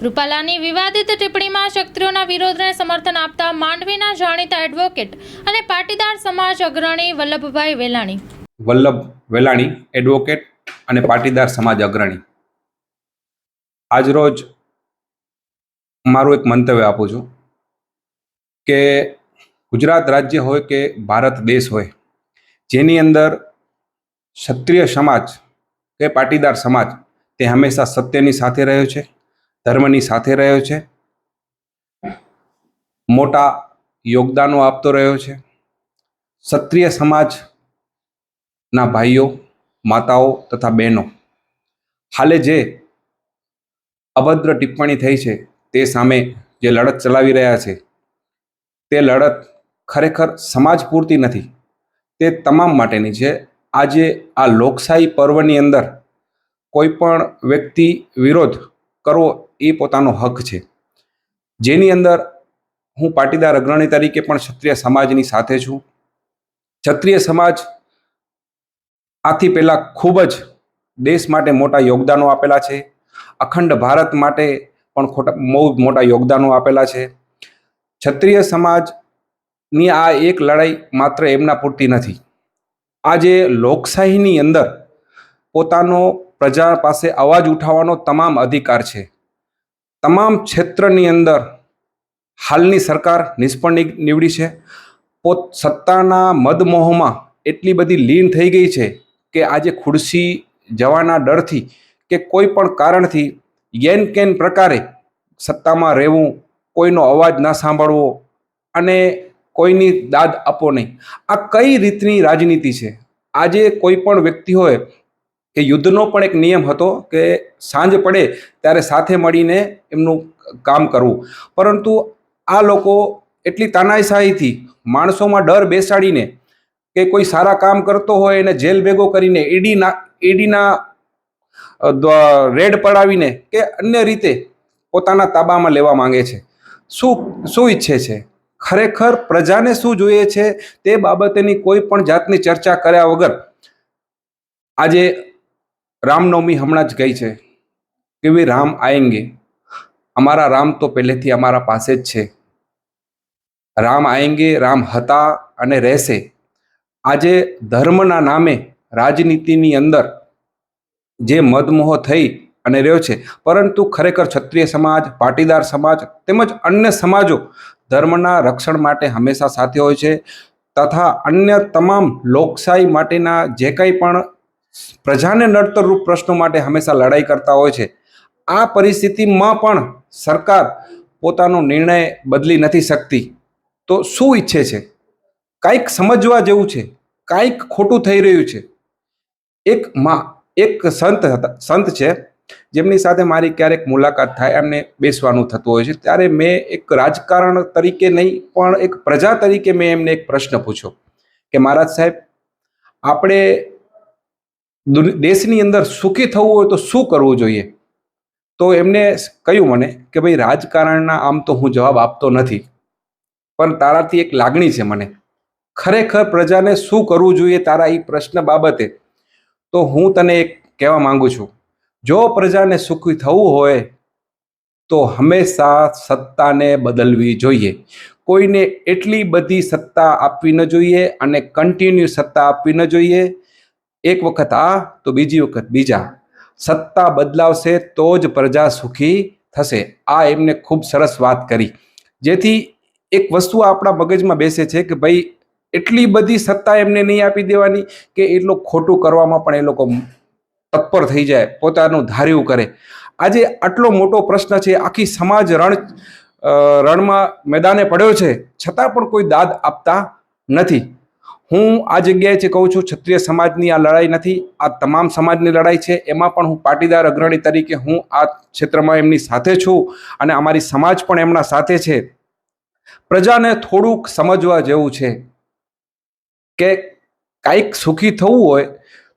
રૂપાલાની વિવાદિત ટિપ્પણીમાં ક્ષત્રિયોના વિરોધને સમર્થન આપતા માંડવીના જાણીતા એડવોકેટ અને પાટીદાર સમાજ અગ્રણી વલ્લભભાઈ વેલાણી. વલ્લભ વેલાણી, એડવોકેટ અને પાટીદાર સમાજ અગ્રણી. આજરોજ મારું એક મંતવ્ય આપું છું કે ગુજરાત રાજ્ય હોય કે ભારત દેશ હોય, જેની અંદર ક્ષત્રિય સમાજ કે પાટીદાર સમાજ તે હંમેશા સત્યની સાથે રહ્યો છે. ધર્મની સાથે રહ્યો છે. મોટા યોગદાનો આપતો રહ્યો છે. ક્ષત્રિય સમાજના ભાઈઓ, માતાઓ તથા બહેનો, હાલે જે અભદ્ર ટિપ્પણી થઈ છે તે સામે જે લડત ચલાવી રહ્યા છે, તે લડત ખરેખર સમાજ પૂરતી નથી. તે તમામ માટેની છે. આજે આ લોકશાહી પર્વની અંદર કોઈ પણ વ્યક્તિ વિરોધ કરવો એ પોતાનો હક છે. જેની અંદર હું પાટીદાર અગ્રણી તરીકે પણ ક્ષત્રિય સમાજની સાથે છું. ક્ષત્રિય સમાજ આથી પહેલાં ખૂબ જ દેશ માટે મોટા યોગદાનો આપેલા છે. અખંડ ભારત માટે પણ ખોટા, બહુ મોટા યોગદાનો આપેલા છે. ક્ષત્રિય સમાજની આ એક લડાઈ માત્ર એમના પૂરતી નથી. આજે લોકશાહીની અંદર પોતાનો પ્રજા પાસે અવાજ ઉઠાવવાનો તમામ અધિકાર છે. તમામ ક્ષેત્રની અંદર હાલની સરકાર નિષ્ફળ નીવડી છે. પોત, સત્તાના મદમોહમાં એટલી બધી લીન થઈ ગઈ છે કે આજે ખુરશી જવાના ડરથી કે કોઈ પણ કારણથી યેન કેન પ્રકારે સત્તામાં રહેવું, કોઈનો અવાજ ના સાંભળવો અને કોઈની દાદ આપવો નહીં. આ કઈ રીતની રાજનીતિ છે? આજે કોઈ પણ વ્યક્તિ હોય કે યુદ્ધનો પણ એક નિયમ હતો કે સાંજ પડે ત્યારે સાથે મળીને એમનું કામ કરવું. પરંતુ આ લોકો એટલી તાનાશાહીથી માણસોમાં ડર બેસાડીને કે કોઈ સારા કામ કરતો હોય એને જેલ ભેગો કરીને ઈડીના ઈડીના રેડ પડાવીને કે અન્ય રીતે પોતાના તાબામાં લેવા માંગે છે. શું શું ઈચ્છે છે? ખરેખર પ્રજાને શું જોઈએ છે? તે બાબતેની કોઈ પણ જાતની ચર્ચા કર્યા વગર આજે રામનવમી હમણાં જ ગઈ છે. કે રામ આએંગે અમારા રામ તો પહેલેથી અમારા પાસે જ છે. રામ આએંગે રામ હતા અને રહેશે. આજે ધર્મના નામે રાજનીતિની અંદર જે મદમોહ થઈ અને રહ્યો છે, પરંતુ ખરેખર ક્ષત્રિય સમાજ, પાટીદાર સમાજ તેમજ અન્ય સમાજો ધર્મના રક્ષણ માટે હંમેશા સાથે હોય છે. તથા અન્ય તમામ લોકશાહી માટેના જે કંઈ પણ પ્રજાને નડતરરૂપ પ્રશ્નો માટે હંમેશા લડાઈ કરતા હોય છે. આ પરિસ્થિતિમાં પણ સરકાર પોતાનો નિર્ણય બદલી નથી શકતી. તો શું ઈચ્છે છે? કાંઈક સમજવા જેવું છે. કાંઈક ખોટું થઈ રહ્યું છે. એક માં, એક સંત હતા, સંત છે. જેમની સાથે મારી ક્યારેક મુલાકાત થાય, એમને બેસવાનું થતું હોય છે. ત્યારે મેં એક રાજકારણ તરીકે નહીં, પણ એક પ્રજા તરીકે મેં એમને એક પ્રશ્ન પૂછ્યો કે, મહારાજ સાહેબ, આપણે દેશની અંદર સુખી થવું હોય તો શું કરવું જોઈએ? તો એમને કહ્યું મને કે ભાઈ રાજકારણના આમ તો હું જવાબ આપતો નથી. પણ તારાથી એક લાગણી છે મને. ખરેખર પ્રજાને શું કરવું જોઈએ તારા એ પ્રશ્ન બાબતે? તો હું તને એક કહેવા માંગુ છું. જો પ્રજાને સુખી થવું હોય તો હંમેશા સત્તાને બદલવી જોઈએ. કોઈને એટલી બધી સત્તા આપવી ન જોઈએ અને કન્ટિન્યુ સત્તા આપવી ન જોઈએ. એક વખત આ, તો બીજી વખત બીજા. સત્તા બદલાવશે તો જ પ્રજા સુખી થશે. આ એમને ખૂબ સરસ વાત કરી. જેથી એક વસ્તુ આપણા મગજમાં બેસે છે કે ભાઈ, એટલી બધી સત્તા એમને નહીં આપી દેવાની કે એટલું ખોટું કરવામાં પણ એ લોકો તત્પર થઈ જાય, પોતાનું ધાર્યું કરે. આજે આટલો મોટો પ્રશ્ન છે, આખી સમાજ રણ રણમાં મેદાને પડ્યો છે, છતાં પણ કોઈ દાદ આપતા નથી. હું આ જગ્યાએથી કહું છું, ક્ષત્રિય સમાજની આ લડાઈ નથી, આ તમામ સમાજની લડાઈ છે. એમાં પણ હું પાટીદાર અગ્રણી તરીકે હું આ ક્ષેત્રમાં એમની સાથે છું અને અમારી સમાજ પણ એમના સાથે છે. પ્રજાને થોડુંક સમજવા જેવું છે કે કાંઈક સુખી થવું હોય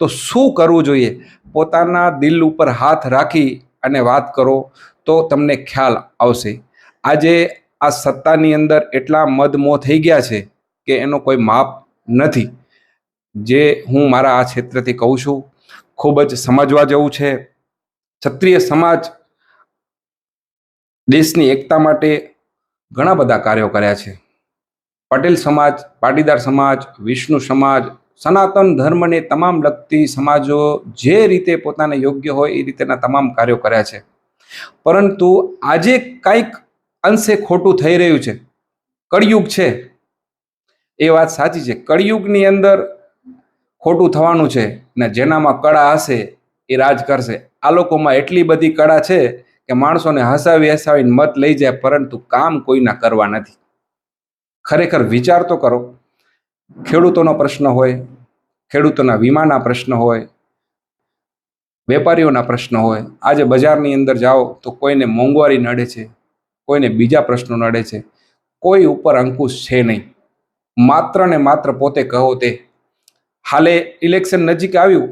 તો શું કરવું જોઈએ? પોતાના દિલ ઉપર હાથ રાખી અને વાત કરો તો તમને ખ્યાલ આવશે. આજે આ સત્તાની અંદર એટલા મદમોહ થઈ ગયા છે કે એનો કોઈ માપ નથી. જે હું મારા આ ક્ષેત્રથી કહું છું, ખૂબ જ સમજવા જેવું છે. ક્ષત્રિય સમાજ દેશની એકતા માટે ઘણા બધા કાર્યો કર્યા છે. પટેલ સમાજ, પાટીદાર સમાજ, વિષ્ણુ સમાજ, સનાતન ધર્મને તમામ લગતી સમાજો જે રીતે પોતાને યોગ્ય હોય એ રીતેના તમામ કાર્યો કર્યા છે. પરંતુ આજે કંઈક અંશે ખોટું થઈ રહ્યું છે. કળિયુગ છે. એ વાત સાચી છે. કળિયુગની અંદર ખોટું થવાનું છે ને જેનામાં કળા હશે એ રાજ કરશે. આ લોકોમાં એટલી બધી કળા છે કે માણસોને હસાવી હસાવીને મત લઈ જાય પરંતુ કામ કોઈના કરવા નથી. ખરેખર વિચાર તો કરો. ખેડૂતોનો પ્રશ્ન હોય, ખેડૂતોના વીમાના પ્રશ્ન હોય, વેપારીઓના પ્રશ્ન હોય, આજે બજારની અંદર જાઓ તો કોઈને મોંઘવારી નડે છે, કોઈને બીજા પ્રશ્નો નડે છે, કોઈ ઉપર અંકુશ છે નહીં. માત્ર ને માત્ર પોતે કહો તે. હાલે ઇલેક્શન નજીક આવ્યું,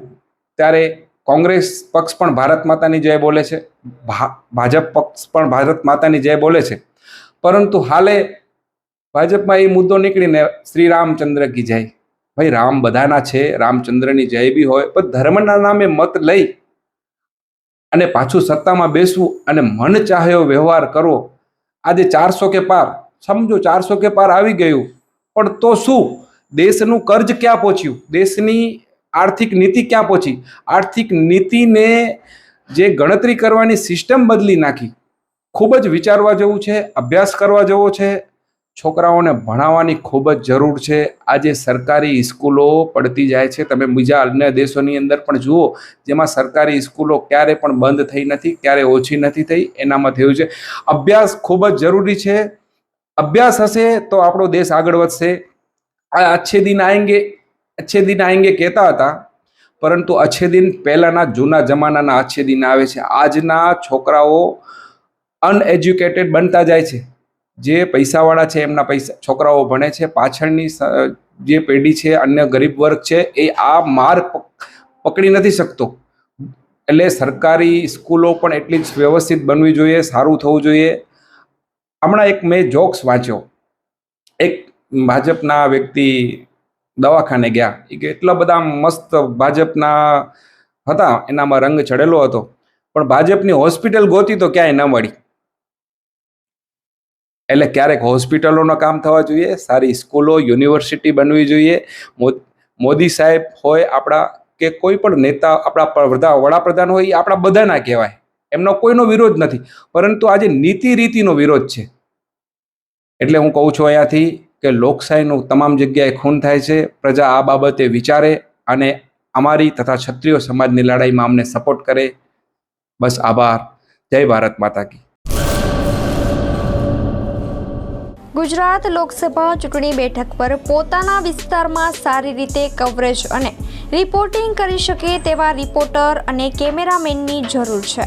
ત્યારે કોંગ્રેસ પક્ષ પણ ભારત માતાની જય બોલે છે. ભાજપ પક્ષ પણ ભારત માતાની જય બોલે છે. પરંતુ હાલે ભાજપમાં એ મુદ્દો નીકળીને શ્રી રામચંદ્ર કી જય. ભાઈ, રામ બધાના છે, રામચંદ્રની જય બી હોય, પણ ધર્મના નામે મત લઈ અને પાછું સત્તામાં બેસવું અને મન ચાહ્યો વ્યવહાર કરવો, આજે ચારસો કે પાર, સમજો ચારસો કે પાર આવી ગયું. પણ તો શું? દેશનું કર્જ ક્યાં પહોંચ્યું? દેશની આર્થિક નીતિ ક્યાં પહોંચી? આર્થિક નીતિને જે ગણતરી કરવાની સિસ્ટમ બદલી નાખી. ખૂબ જ વિચારવા જેવું છે, અભ્યાસ કરવા જેવો છે. છોકરાઓને ભણાવવાની ખૂબ જ જરૂર છે. આજે સરકારી સ્કૂલો પડતી જાય છે. તમે બીજા અન્ય દેશોની અંદર પણ જુઓ, જેમાં સરકારી સ્કૂલો ક્યારે પણ બંધ થઈ નથી, ક્યારે ઓછી નથી થઈ, એનામાં થયું છે. અભ્યાસ ખૂબ જ જરૂરી છે. અભ્યાસ હશે તો આપણો દેશ આગળ વધશે. આ અચ્છે દિન આएंगे અચ્છે દિન આएंगे કહેતા હતા, પરંતુ અચ્છે દિન પહેલાંના જૂના જમાનાના અચ્છે દિન આવે છે. આજના છોકરાઓ અનએજ્યુકેટેડ બનતા જાય છે. જે પૈસાવાળા છે, એમના પૈસા, છોકરાઓ ભણે છે, પાછળની જે પેઢી છે, અન્ય ગરીબ વર્ગ છે, એ આ માર પકડી નથી શકતો. એટલે સરકારી સ્કૂલો પણ એટલી જ વ્યવસ્થિત બનવી જોઈએ, સારું થવું જોઈએ. હમણાં એક મેં જોક્સ વાંચ્યો. એક ભાજપના વ્યક્તિ દવાખાને ગયા. એ કે એટલા બધા મસ્ત ભાજપના હતા. એનામાં રંગ ચડેલો હતો. પણ ભાજપની હોસ્પિટલ ગોતી તો ક્યાંય ન મળી. એટલે ક્યારેક હોસ્પિટલોનું કામ થવા જોઈએ. સારી સ્કૂલો, યુનિવર્સિટી બનવી જોઈએ. મોદી સાહેબ હોય આપણા કે કોઈ પણ નેતા, આપણા પ્રધા વડાપ્રધાન હોય એ આપણા બધાના કહેવાય. એમનો કોઈનો વિરોધ નથી. પરંતુ આજે નીતિ રીતિનો વિરોધ છે, એટલે હું કહું છું અહીંયાથી કે લોકશાહીનું તમામ જગ્યાએ ખૂન થાય છે. પ્રજા આ બાબતે વિચારે અને અમારી તથા ક્ષત્રિય સમાજની લડાઈમાં અમને સપોર્ટ કરે. બસ આભાર. જય ભારત માતા કી. ગુજરાત લોકસભા ચૂંટણી બેઠક પર પોતાના વિસ્તારમાં સારી રીતે કવરેજ અને રિપોર્ટિંગ કરી શકે તેવા રિપોર્ટર અને કેમેરામેનની જરૂર છે.